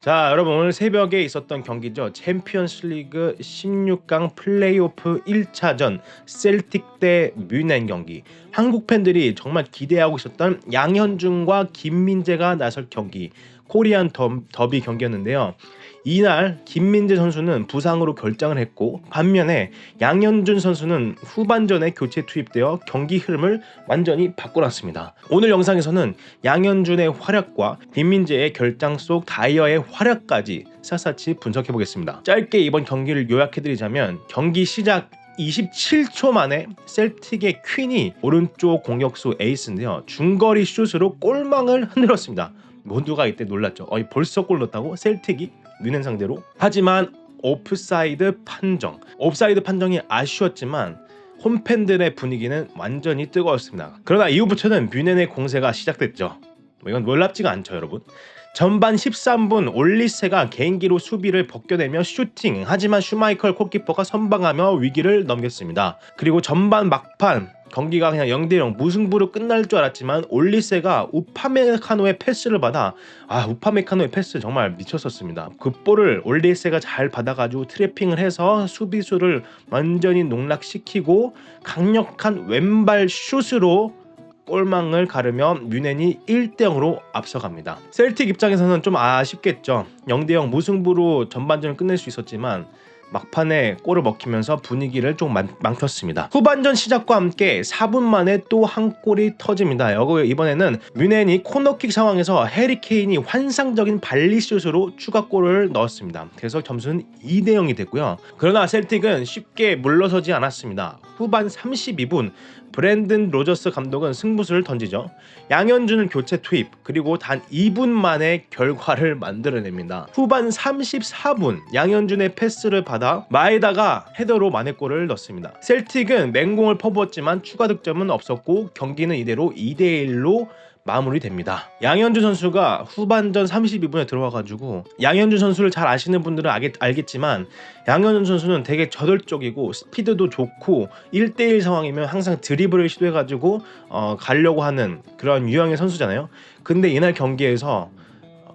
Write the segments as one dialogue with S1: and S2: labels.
S1: 자, 여러분 오늘 새벽에 있었던 경기죠. 챔피언스 리그 16강 플레이오프 1차전 셀틱 대 뮌헨 경기. 한국 팬들이 정말 기대하고 있었던 양현준과 김민재가 나설 경기. 코리안 더, 더비 경기였는데요. 이날 김민재 선수는 부상으로 결장을 했고 반면에 양현준 선수는 후반전에 교체 투입되어 경기 흐름을 완전히 바꿔놨습니다. 오늘 영상에서는 양현준의 활약과 김민재의 결장 속 다이어의 활약까지 샅샅이 분석해 보겠습니다. 짧게 이번 경기를 요약해 드리자면 경기 시작 27초 만에 셀틱의 퀸이 오른쪽 공격수 에이스인데요. 중거리 슛으로 골망을 흔들었습니다. 모두가 이때 놀랐죠. 어이 벌써 골 넣었다고? 셀틱이 뮌헨 상대로. 하지만 오프사이드 판정. 옵사이드 판정이 아쉬웠지만 홈팬들의 분위기는 완전히 뜨거웠습니다. 그러나 이후부터는 뮌헨의 공세가 시작됐죠. 뭐 이건 놀랍지가 않죠, 여러분. 전반 13분 올리세가 개인기로 수비를 벗겨내며 슈팅 하지만 슈마이컬 골키퍼가 선방하며 위기를 넘겼습니다. 그리고 전반 막판 경기가 그냥 0대0 무승부로 끝날 줄 알았지만 올리세가 우파메카노의 패스를 받아 아 우파메카노의 패스 정말 미쳤었습니다. 그 볼을 올리세가 잘 받아가지고 트래핑을 해서 수비수를 완전히 농락시키고 강력한 왼발 슛으로 골망을 가르며 뮌헨이 1대 0으로 앞서갑니다. 셀틱 입장에서는 좀 아쉽겠죠. 0대 0 무승부로 전반전을 끝낼 수 있었지만 막판에 골을 먹히면서 분위기를 좀 망, 망쳤습니다. 후반전 시작과 함께 4분 만에 또 한 골이 터집니다. 이번에는 뮌헨이 코너킥 상황에서 해리 케인이 환상적인 발리슛으로 추가골을 넣었습니다. 그래서 점수는 2대 0이 됐고요. 그러나 셀틱은 쉽게 물러서지 않았습니다. 후반 32분 브랜든 로저스 감독은 승부수를 던지죠. 양현준을 교체 투입 그리고 단 2분 만에 결과를 만들어냅니다. 후반 34분 양현준의 패스를 받아 마에다가 헤더로 만회골을 넣습니다. 셀틱은 맹공을 퍼부었지만 추가 득점은 없었고 경기는 이대로 2대 1로 마무리됩니다. 양현준 선수가 후반전 32분에 들어와가지고 양현준 선수를 잘 아시는 분들은 알겠, 지만 양현준 선수는 되게 저돌적이고 스피드도 좋고 1대1 상황이면 항상 드리블을 시도해가지고 어, 가려고 하는 그런 유형의 선수잖아요. 근데 이날 경기에서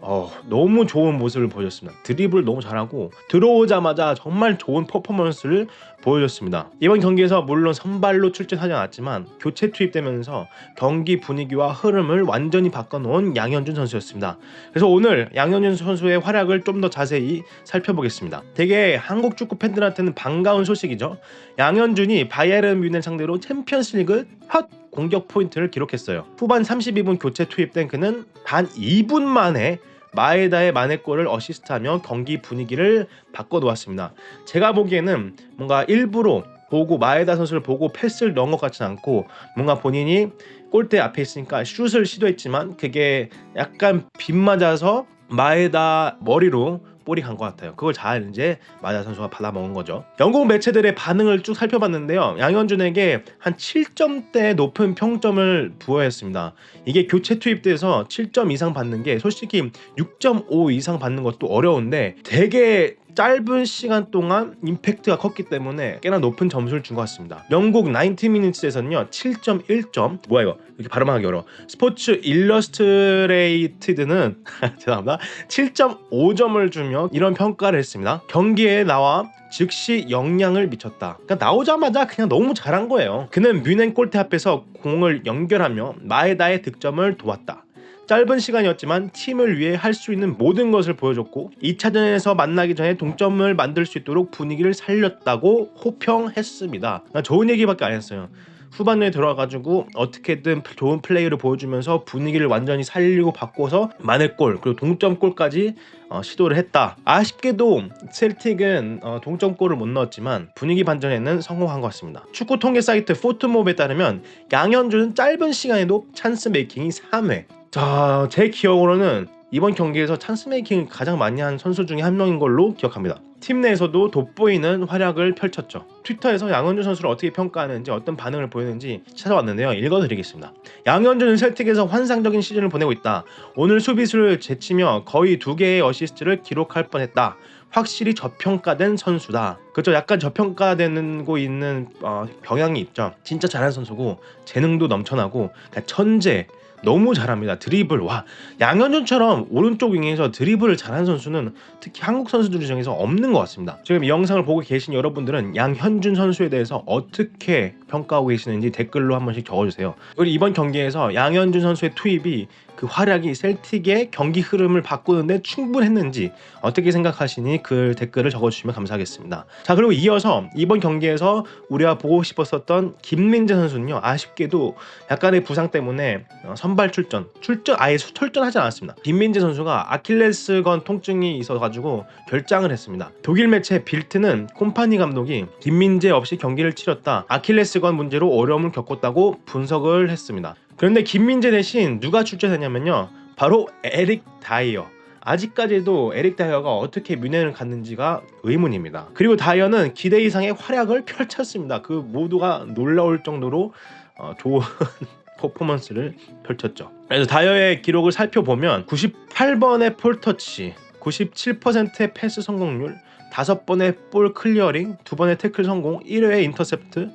S1: 어, 너무 좋은 모습을 보여줬습니다. 드리블 너무 잘하고 들어오자마자 정말 좋은 퍼포먼스를 보여줬습니다. 이번 경기에서 물론 선발로 출전하지 않았지만 교체 투입되면서 경기 분위기와 흐름을 완전히 바꿔놓은 양현준 선수였습니다. 그래서 오늘 양현준 선수의 활약을 좀 더 자세히 살펴보겠습니다. 되게 한국 축구 팬들한테는 반가운 소식이죠. 양현준이 바이에른 뮌헨 상대로 챔피언스리그 첫 공격 포인트를 기록했어요. 후반 32분 교체 투입된 그는 단 2분 만에 마에다의 만회골을 어시스트하며 경기 분위기를 바꿔놓았습니다. 제가 보기에는 뭔가 일부러 보고 마에다 선수를 보고 패스를 넣은 것 같지는 않고 뭔가 본인이 골대 앞에 있으니까 슛을 시도했지만 그게 약간 빗 맞아서 마에다 머리로 볼이 간 것 같아요. 그걸 잘 이제 마자 선수가 받아먹은 거죠. 영국 매체들의 반응을 쭉 살펴봤는데요. 양현준에게 한 7점대 높은 평점을 부여했습니다. 이게 교체 투입돼서 7점 이상 받는 게 솔직히 6.5 이상 받는 것도 어려운데 되게 짧은 시간 동안 임팩트가 컸기 때문에 꽤나 높은 점수를 준 것 같습니다. 영국 90미니츠에서는요 7.1점 뭐야 이거 이렇게 발음하기 어려워 스포츠 일러스트레이티드는 죄송합니다 7.5점을 주며 이런 평가를 했습니다. 경기에 나와 즉시 영향을 미쳤다. 그러니까 나오자마자 그냥 너무 잘한 거예요. 그는 뮌헨 골대 앞에서 공을 연결하며 마에다의 득점을 도왔다. 짧은 시간이었지만 팀을 위해 할 수 있는 모든 것을 보여줬고 2차전에서 만나기 전에 동점을 만들 수 있도록 분위기를 살렸다고 호평했습니다. 그러니까 좋은 얘기밖에 안 했어요. 후반에 들어와가지고 어떻게든 좋은 플레이를 보여주면서 분위기를 완전히 살리고 바꿔서 만회골 그리고 동점골까지 어, 시도를 했다. 아쉽게도 셀틱은 어, 동점골을 못 넣었지만 분위기 반전에는 성공한 것 같습니다. 축구 통계 사이트 포트몹에 따르면 양현준은 짧은 시간에도 찬스 메이킹이 3회. 자, 제 기억으로는 이번 경기에서 찬스 메이킹을 가장 많이 한 선수 중에 한 명인 걸로 기억합니다. 팀 내에서도 돋보이는 활약을 펼쳤죠. 트위터에서 양현준 선수를 어떻게 평가하는지 어떤 반응을 보이는지 찾아왔는데요. 읽어드리겠습니다. 양현준은 셀틱에서 환상적인 시즌을 보내고 있다. 오늘 수비수를 제치며 거의 두 개의 어시스트를 기록할 뻔했다. 확실히 저평가된 선수다. 그렇죠. 약간 저평가되고 있는 어, 경향이 있죠. 진짜 잘하는 선수고 재능도 넘쳐나고 그러니까 천재 너무 잘합니다. 드리블 와 양현준처럼 오른쪽 윙에서 드리블을 잘하는 선수는 특히 한국 선수들 중에서 없는 것 같습니다. 지금 이 영상을 보고 계신 여러분들은 양현준 선수에 대해서 어떻게 평가하고 계시는지 댓글로 한 번씩 적어주세요. 그리고 이번 경기에서 양현준 선수의 투입이 그 활약이 셀틱의 경기 흐름을 바꾸는데 충분했는지 어떻게 생각하시니 그 댓글을 적어주시면 감사하겠습니다. 자 그리고 이어서 이번 경기에서 우리가 보고 싶었었던 김민재 선수는요 아쉽게도 약간의 부상 때문에 어, 선발 출전 출전 아예 수- 출전하지 않았습니다. 김민재 선수가 아킬레스건 통증이 있어가지고 결장을 했습니다. 독일 매체 빌트는 콤파니 감독이 김민재 없이 경기를 치렀다 아킬레스건 문제로 어려움을 겪었다고 분석을 했습니다. 그런데 김민재 대신 누가 출전했냐면요 바로 에릭 다이어. 아직까지도 에릭 다이어가 어떻게 뮌헨을 갔는지가 의문입니다. 그리고 다이어는 기대 이상의 활약을 펼쳤습니다. 그 모두가 놀라울 정도로 어, 좋은 퍼포먼스를 펼쳤죠. 그래서 다이어의 기록을 살펴보면 98번의 폴터치, 97%의 패스 성공률, 5번의 볼 클리어링, 2번의 태클 성공, 1회의 인터셉트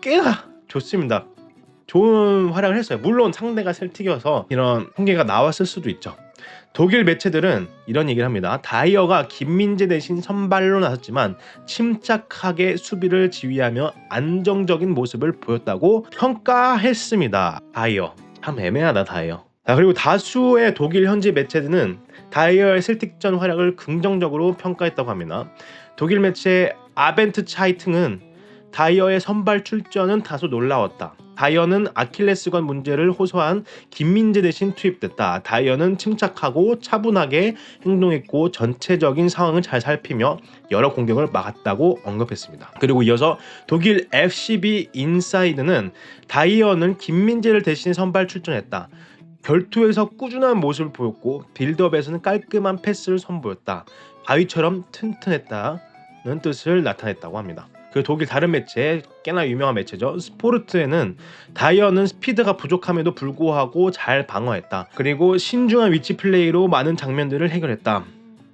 S1: 꽤나 좋습니다. 좋은 활약을 했어요. 물론 상대가 셀틱이어서 이런 통계가 나왔을 수도 있죠. 독일 매체들은 이런 얘기를 합니다. 다이어가 김민재 대신 선발로 나섰지만 침착하게 수비를 지휘하며 안정적인 모습을 보였다고 평가했습니다. 다이어 참 애매하다 다이어. 자, 그리고 다수의 독일 현지 매체들은 다이어의 셀틱전 활약을 긍정적으로 평가했다고 합니다. 독일 매체 아벤트 차이팅은 다이어의 선발 출전은 다소 놀라웠다. 다이어는 아킬레스건 문제를 호소한 김민재 대신 투입됐다. 다이어는 침착하고 차분하게 행동했고 전체적인 상황을 잘 살피며 여러 공격을 막았다고 언급했습니다. 그리고 이어서 독일 FCB 인사이드는 다이어는 김민재를 대신 선발 출전했다. 결투에서 꾸준한 모습을 보였고 빌드업에서는 깔끔한 패스를 선보였다. 바위처럼 튼튼했다는 뜻을 나타냈다고 합니다. 그 독일 다른 매체 꽤나 유명한 매체죠. 스포르트에는 다이어는 스피드가 부족함에도 불구하고 잘 방어했다. 그리고 신중한 위치 플레이로 많은 장면들을 해결했다.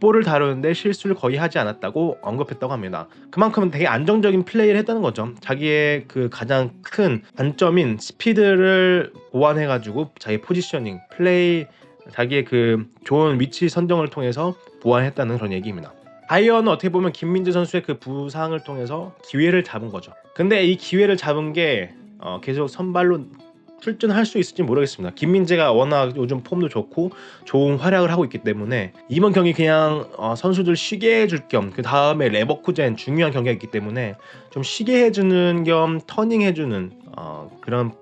S1: 볼을 다루는데 실수를 거의 하지 않았다고 언급했다고 합니다. 그만큼 되게 안정적인 플레이를 했다는 거죠. 자기의 그 가장 큰 단점인 스피드를 보완해가지고 자기 포지셔닝, 플레이, 자기의 그 좋은 위치 선정을 통해서 보완했다는 그런 얘기입니다. 다이어는 어떻게 보면 김민재 선수의 그 부상을 통해서 기회를 잡은 거죠. 근데 이 기회를 잡은 게 어, 계속 선발로 출전할 수 있을지 모르겠습니다. 김민재가 워낙 요즘 폼도 좋고 좋은 활약을 하고 있기 때문에 이번 경기 그냥 어, 선수들 쉬게 해줄 겸 그 다음에 레버쿠젠 중요한 경기가 있기 때문에 좀 쉬게 해주는 겸 터닝 해주는 어, 그런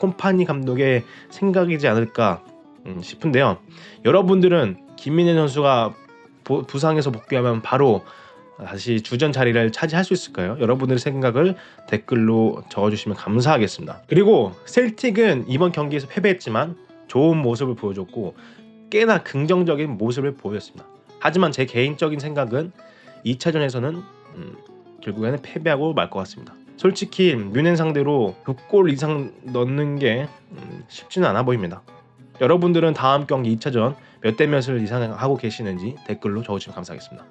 S1: 콤파니 감독의 생각이지 않을까 음, 싶은데요. 여러분들은 김민재 선수가 보- 부상에서 복귀하면 바로 다시 주전 자리를 차지할 수 있을까요? 여러분들의 생각을 댓글로 적어주시면 감사하겠습니다. 그리고 셀틱은 이번 경기에서 패배했지만 좋은 모습을 보여줬고 꽤나 긍정적인 모습을 보였습니다. 하지만 제 개인적인 생각은 2차전에서는 음, 결국에는 패배하고 말 것 같습니다. 솔직히 뮌헨 상대로 6골 이상 넣는 게 음, 쉽지는 않아 보입니다. 여러분들은 다음 경기 2차전 몇 대 몇을 이상하고 계시는지 댓글로 적어주시면 감사하겠습니다.